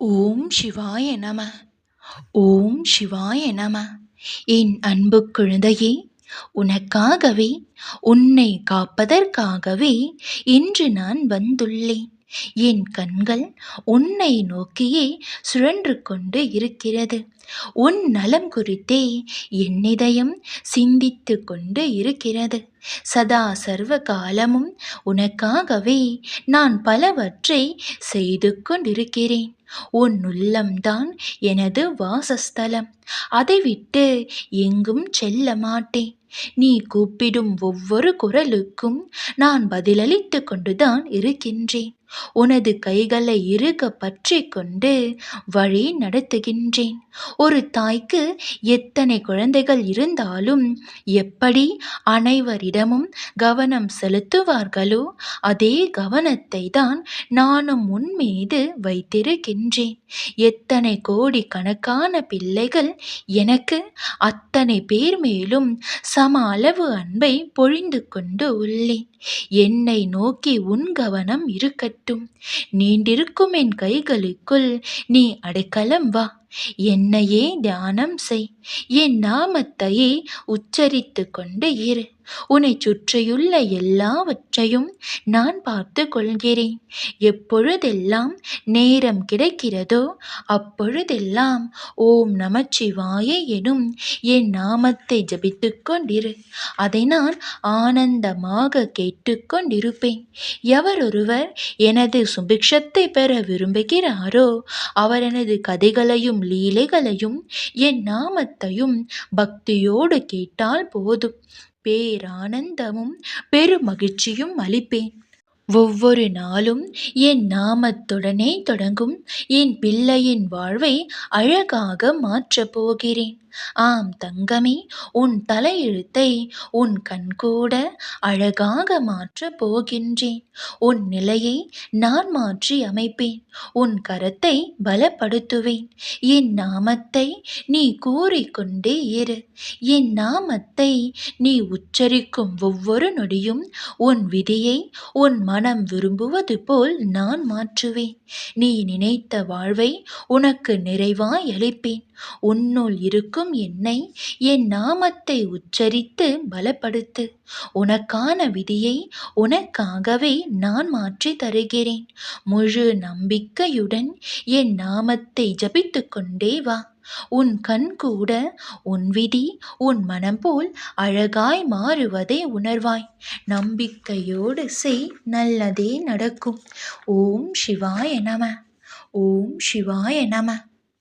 ஓம் சிவாய நம. ஓம் சிவாய நம. என் அன்பு குழந்தையே உனக்காகவே உன்னை காப்பதற்காகவே இன்று நான் வந்துள்ளேன். என் கண்கள் உன்னை நோக்கியே சுழன்று கொண்டு இருக்கிறது. உன் நலம் குறித்தே என்னிதயம் சிந்தித்து கொண்டு இருக்கிறது. சதா சர்வ காலமும் உனக்காகவே நான் பலவற்றை செய்து கொண்டிருக்கிறேன். உன் உள்ளம்தான் எனது வாசஸ்தலம். அதை விட்டு எங்கும் செல்ல மாட்டேன். நீ கூப்பிடும் ஒவ்வொரு குரலுக்கும் நான் பதிலளித்து கொண்டுதான் இருக்கின்றேன். உனது கைகளை இறுக பற்றி கொண்டு வழி நடத்துகின்றேன். ஒரு தாய்க்கு எத்தனை குழந்தைகள் இருந்தாலும் எப்படி அனைவரிடமும் கவனம் செலுத்துவார்களோ அதே கவனத்தை தான் நானும் உன்மீது வைத்திருக்கின்றேன். எத்தனை கோடி கணக்கான பிள்ளைகள் எனக்கு அத்தனை பேர் மேலும் சம அளவு அன்பை பொழிந்து கொண்டு உள்ளேன். என்னை நோக்கி உன் கவனம் இருக்கட்டும். நீண்டிருக்கும் என் கைகளுக்குள் நீ அடைக்கலம் வா. என்னையே தியானம் செய். என் நாமத்தையே உச்சரித்து கொண்டு இரு. உன்னை சுற்றியுள்ள எல்லாவற்றையும் நான் பார்த்து கொள்கிறேன் எப்பொழுதெல்லாம் நேரம் கிடைக்கிறதோ அப்பொழுதெல்லாம் ஓம் நமச்சிவாய எனும் என் நாமத்தை ஜபித்து கொண்டிரு அதை நான் ஆனந்தமாக கேட்டுக்கொண்டிருப்பேன். எவரொருவர் எனது சுபிக்ஷத்தை பெற விரும்புகிறாரோ அவர் எனது கதைகளையும் லீலைகளையும் என் நாமத்தையும் பக்தியோடு கேட்டால் போதும். பேரானந்தமும் பெருமகிழ்ச்சியும் அளிப்பேன். ஒவ்வொரு நாளும் என் நாமத்துடனே தொடங்கும் என் பிள்ளையின் வாழ்வை அழகாக மாற்றப் போகிறேன். ஆம் தங்கமே உன் தலையெழுத்தை உன் கண்கூட அழகாக மாற்றப் போகின்றேன். உன் நிலையை நான் மாற்றி அமைப்பேன். உன் கரத்தை பலப்படுத்துவேன். என் நாமத்தை நீ கூறிக்கொண்டே இரு. என் நாமத்தை நீ உச்சரிக்கும் ஒவ்வொரு நொடியும் உன் விதியை உன் மனம் விரும்புவது போல் நான் மாற்றுவேன். நீ நினைத்த வாழ்வை உனக்கு நிறைவாய் அளிப்பேன். உன்னுள் இருக்கும் என்னை என் நாமத்தை உச்சரித்து பலப்படுத்து. உனக்கான விதியை உனக்காகவே நான் மாற்றி தருகிறேன். முழு நம்பிக்கையுடன் என் நாமத்தை ஜபித்து கொண்டே வா. உன் கண் கூட உன் விதி உன் மனம் போல் அழகாய் மாறுவதை உணர்வாய். நம்பிக்கையோடு செய் நல்லதே நடக்கும். ஓம் சிவாய நம. ஓம் சிவாய நம.